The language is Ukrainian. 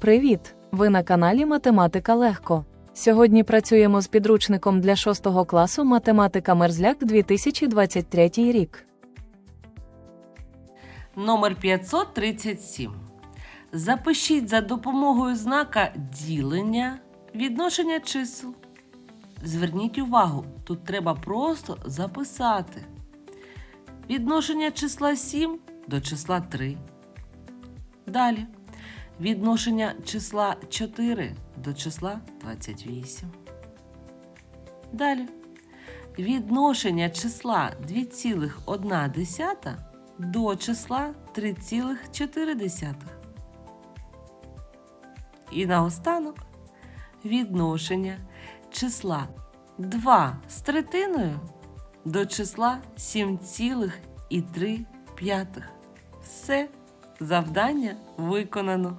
Привіт! Ви на каналі Математика Легко. Сьогодні працюємо з підручником для 6 класу Математика Мерзляк 2023 рік. Номер 537. Запишіть за допомогою знака ділення відношення чисел. Зверніть увагу, тут треба просто записати. Відношення числа 7 до числа 3. Далі. Відношення числа 4 до числа 28. Далі. Відношення числа 2,1 до числа 3,4. І наостанок відношення числа 2 з третиною до числа 7,3. Все, завдання виконано.